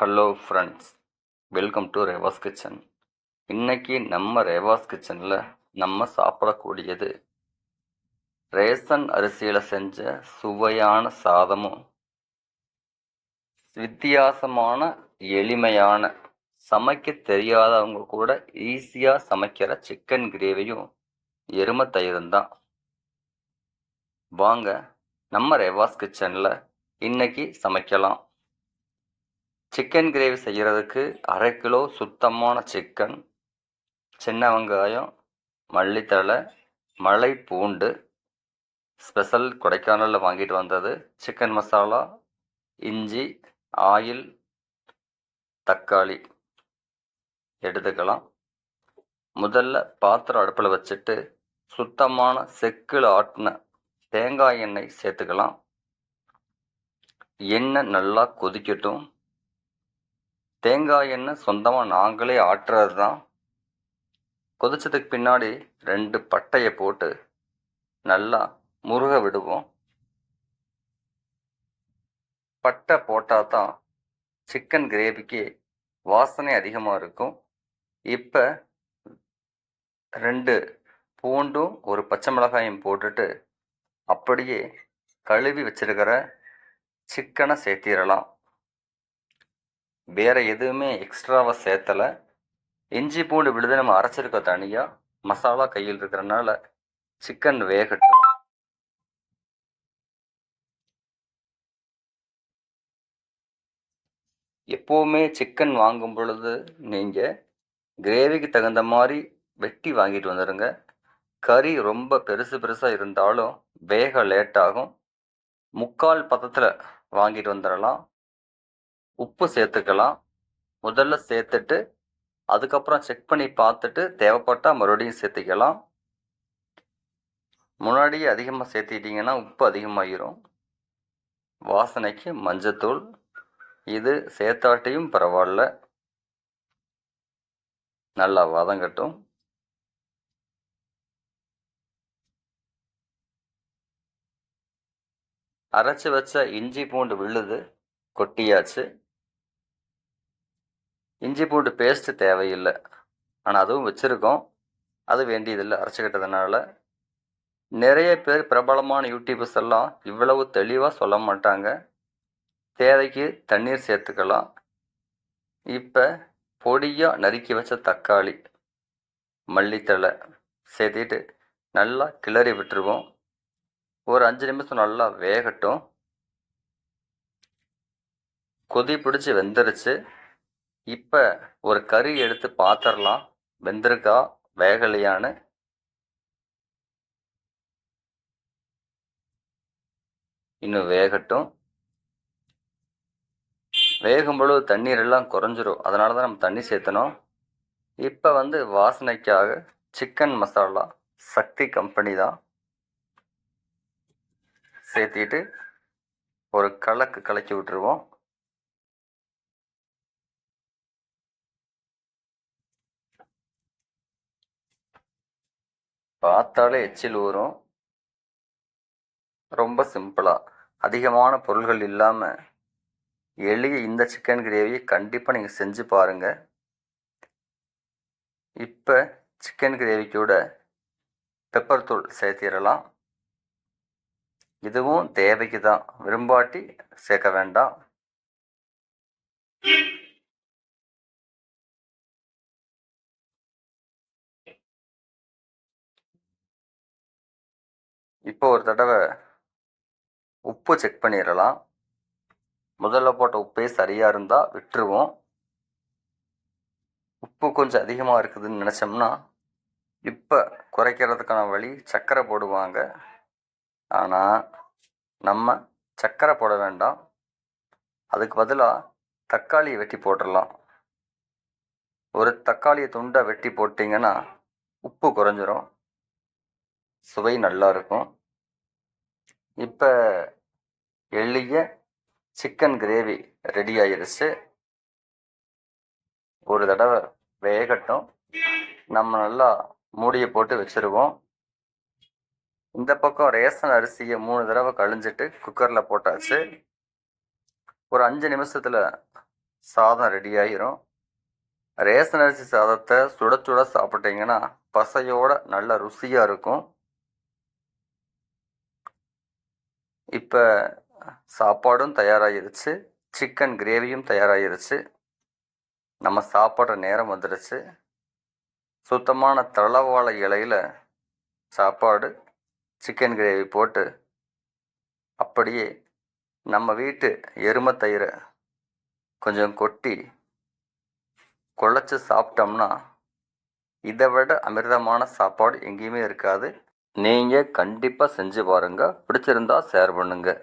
Hello friends welcome to Reva's kitchen இன்னைக்கு நம்ம ரேவாஸ் கிச்சனில் நம்ம சாப்பிடக்கூடியது ரேசன் அரிசியில் செஞ்ச சுவையான சாதமும் வித்தியாசமான எளிமையான சமைக்க தெரியாதவங்க கூட ஈஸியாக சமைக்கிற சிக்கன் கிரேவியும் எருமை தயிரும் தான். வாங்க நம்ம ரேவாஸ் கிச்சனில் இன்னைக்கு சமைக்கலாம். சிக்கன் கிரேவி செய்கிறதுக்கு அரை கிலோ சுத்தமான சிக்கன் சின்ன வெங்காயம் மல்லித்தழை மலை பூண்டு ஸ்பெஷல் கொடைக்கானலில் வாங்கிட்டு வந்தது. சிக்கன் மசாலா இஞ்சி ஆயில் தக்காளி. எடுத்துக்கலாம். முதல்ல பாத்திரம் அடுப்பில் வச்சுட்டு சுத்தமான செக்கில் ஆட்டின தேங்காய் எண்ணெய் சேர்த்துக்கலாம். எண்ணெய் நல்லா கொதிக்கட்டும். தேங்காய் எண்ணெய் சொந்தமாக நாங்களே ஆட்டுறது தான் கொதிச்சதுக்கு பின்னாடி ரெண்டு பட்டையை போட்டு நல்லா முருக விடுவோம். பட்டை போட்டால் தான் சிக்கன் கிரேவிக்கு வாசனை அதிகமாக இருக்கும். இப்போ ரெண்டு பூண்டும் ஒரு பச்சை மிளகாயும் போட்டுட்டு அப்படியே கழுவி வச்சிருக்கிற சிக்கனை சேர்த்திடலாம். வேறு எதுவுமே எக்ஸ்ட்ராவாக சேர்த்தலை. இஞ்சி பூண்டு விழுது நம்ம அரைச்சிருக்க தனியாக மசாலா கையில் இருக்கிறனால சிக்கன் வேகட்டும். எப்போவுமே சிக்கன் வாங்கும் பொழுது நீங்கள் கிரேவிக்கு தகுந்த மாதிரி வெட்டி வாங்கிட்டு வந்துடுங்க கறி ரொம்ப பெருசு பெருசாக இருந்தாலும் வேக லேட் ஆகும். முக்கால் பதத்தில் வாங்கிட்டு வந்துடலாம் உப்பு சேர்த்துக்கலாம். முதல்ல சேர்த்துட்டு அதுக்கப்புறம் செக் பண்ணி பார்த்துட்டு தேவைப்பட்டால் மறுபடியும் சேர்த்துக்கலாம். முன்னாடியே அதிகமாக சேர்த்துக்கிட்டிங்கன்னா உப்பு அதிகமாகிரும் வாசனைக்கு மஞ்சத்தூள். இது சேர்த்தாட்டியும் பரவாயில்ல. நல்லா வதங்கட்டும். அரைச்சி வச்ச இஞ்சி பூண்டு விழுது கொட்டியாச்சு. இஞ்சி பூண்டு பேஸ்ட்டு தேவையில்லை. ஆனால் அதுவும் வச்சுருக்கோம். அது வேண்டியதில்லை அரைச்சிக்கிட்டதுனால நிறைய பேர் பிரபலமான யூடியூபர்ஸ் எல்லாம் இவ்வளவு தெளிவாக சொல்ல மாட்டாங்க. தேவைக்கு தண்ணீர் சேர்த்துக்கலாம். இப்போ பொடியாக நறுக்கி வச்ச தக்காளி மல்லித்தழை சேர்த்திட்டு நல்லா கிளறி விட்டுருவோம். ஒரு அஞ்சு நிமிஷம் நல்லா வேகட்டும். கொதி பிடிச்சி வெந்துருச்சு. இப்போ ஒரு கறி எடுத்து பார்த்துடலாம் வெந்திருக்கா வேகலையான்னு. இன்னும் வேகட்டும். வேகும் பொழுது தண்ணீர் எல்லாம் குறைஞ்சிரும். அதனால தான் நம்ம தண்ணி சேர்த்தணும். இப்போ வந்து வாசனைக்காக சிக்கன் மசாலா சக்தி கம்பெனி தான். சேர்த்திட்டு ஒரு கலக்கு கலக்கி விட்டுருவோம். பார்த்தாலே எச்சில் ஊறும். ரொம்ப சிம்பிளாக அதிகமான பொருள்கள் இல்லாமல் எளிய இந்த சிக்கன் கிரேவியை கண்டிப்பாக நீங்கள் செஞ்சு பாருங்கள் இப்போ சிக்கன் கிரேவிக்கூட பெப்பர் தூள் சேர்த்திடலாம். இதுவும் தேவைக்கு தான் விரும்பாட்டி சேர்க்க வேண்டாம். இப்போ ஒரு தடவை உப்பு செக் பண்ணிடலாம் முதல்ல போட்ட உப்பே சரியாக இருந்தால் விட்டுருவோம். உப்பு கொஞ்சம் அதிகமாக இருக்குதுன்னு நினச்சோம்னா இப்போ குறைக்கிறதுக்கான வழி சர்க்கரை போடுவாங்க. ஆனால் நம்ம சர்க்கரை போட வேண்டாம். அதுக்கு பதிலாக தக்காளியை வெட்டி போட்டுடலாம் ஒரு தக்காளியை துண்டை வெட்டி போட்டிங்கன்னா உப்பு குறைஞ்சிரும். சுவை நல்லா இருக்கும். இப்போ எளிய சிக்கன் கிரேவி ரெடி ஆயிடுச்சு ஒரு தடவை வேகட்டும். நம்ம நல்லா மூடியை போட்டு வச்சுருவோம். இந்த பக்கம் ரேசன் அரிசியை மூணு தடவை கழிஞ்சிட்டு குக்கரில் போட்டாச்சு. ஒரு அஞ்சு நிமிஷத்தில் சாதம் ரெடி ஆயிரும். ரேசன் அரிசி சாதத்தை சுட சுட சாப்பிட்டீங்கன்னா பசையோட நல்ல ருசியாக இருக்கும். இப்போ சாப்பாடும் தயாராகிருச்சு. சிக்கன் கிரேவியும் தயாராகிருச்சு. நம்ம சாப்பிட்ற நேரம் வந்துடுச்சு சுத்தமான தளவாழை இலையில் சாப்பாடு சிக்கன் கிரேவி போட்டு அப்படியே நம்ம வீட்டு எருமை தயிரை கொஞ்சம் கொட்டி குழச்சி சாப்பிட்டோம்னா இதை விட அமிர்தமான சாப்பாடு எங்கேயுமே இருக்காது. நீங்கள் கண்டிப்பாக செஞ்சு பாருங்கள் பிடிச்சிருந்தா ஷேர் பண்ணுங்கள்